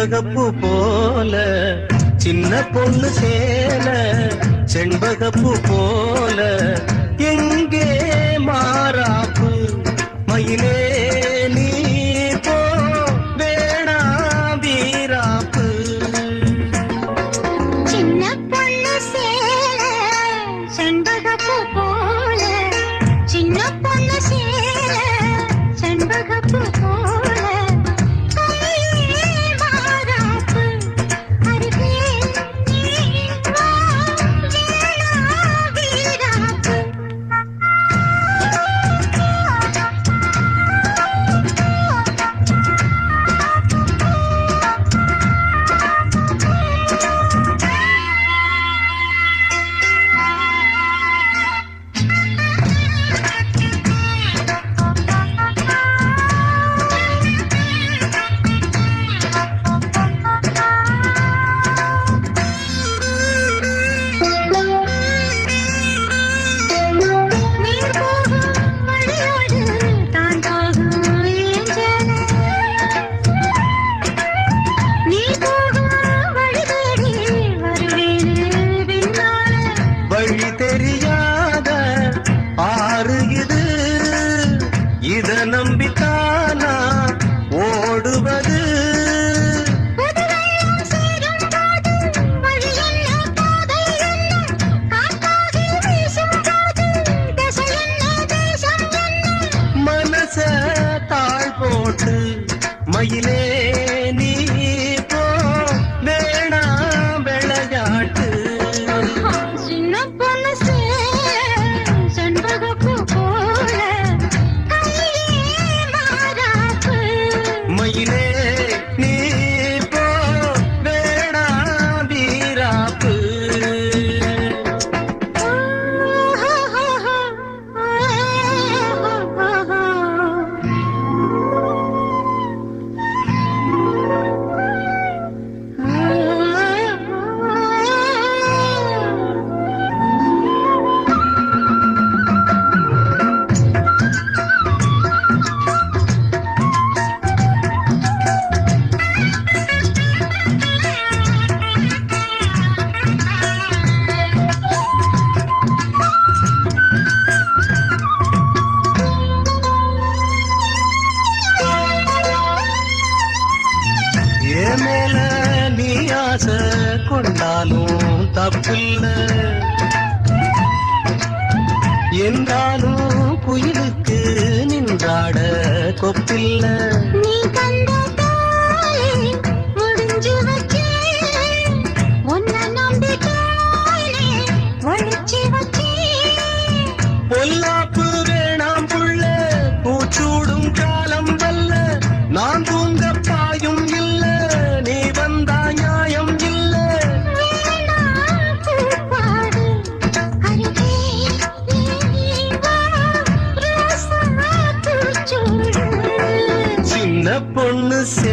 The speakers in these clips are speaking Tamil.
பொண்ணு போல சின்ன பொண்ணு சே கொப்பில்ல.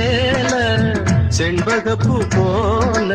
மேல சேல செண்பகப்பூ போல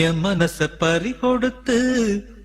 என் மனச பறி கொடுத்து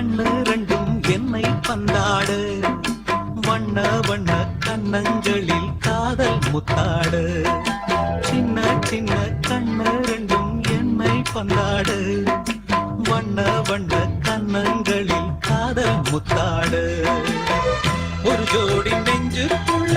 கண்ணு ரெண்டும் என்னை பந்தாடு. வண்ண வண்ண கண்ணங்களில் காதல் முத்தாடு. சின்ன சின்ன கண்ணு ரெண்டும் என்னை பந்தாடு. வண்ண வண்ண கண்ணங்களில் காதல் முத்தாடு. ஒரு ஜோடி நெஞ்சுக்குள்ள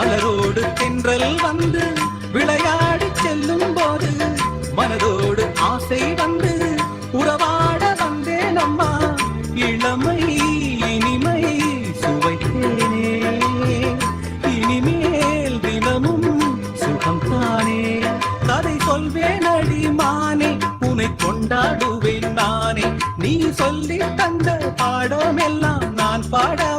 மலரோடு தென்றல் வந்து விளையாடி செல்லும் போது மனதோடு ஆசை வந்து உறவாட வந்தேன் அம்மா இளமை இனிமை சுவைத்தேனே. இனிமேல் தினமும் சுகம் தானே. கதை சொல்வேன் அடிமானே உனை கொண்டாடுவேன் நானே. நீ சொல்லி தந்த பாடம் எல்லாம் நான் பாட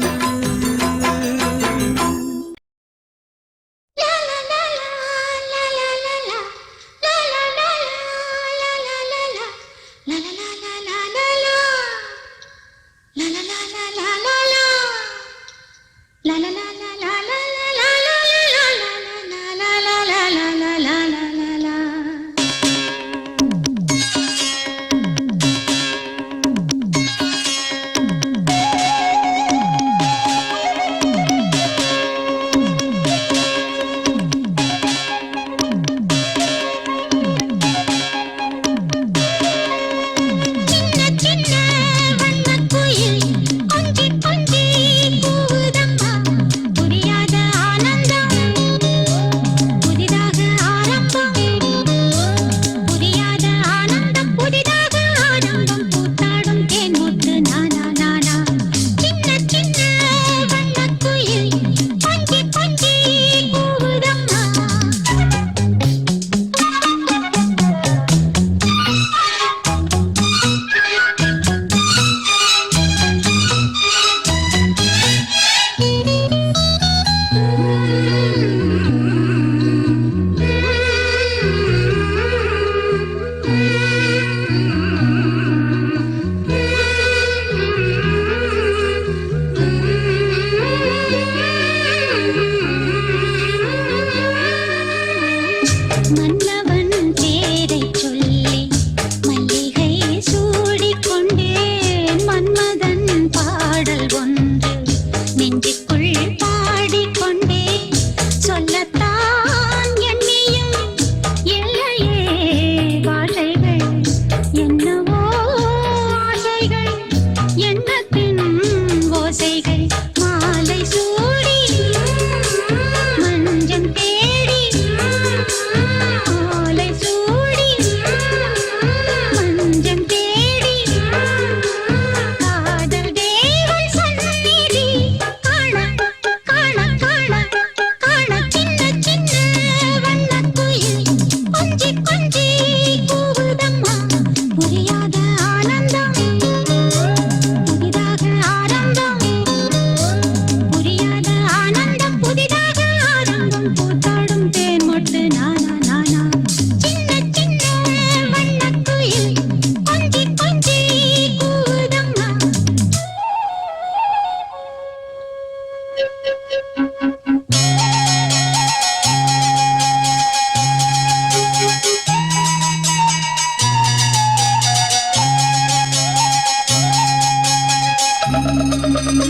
Thank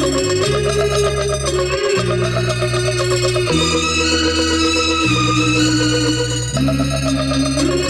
you.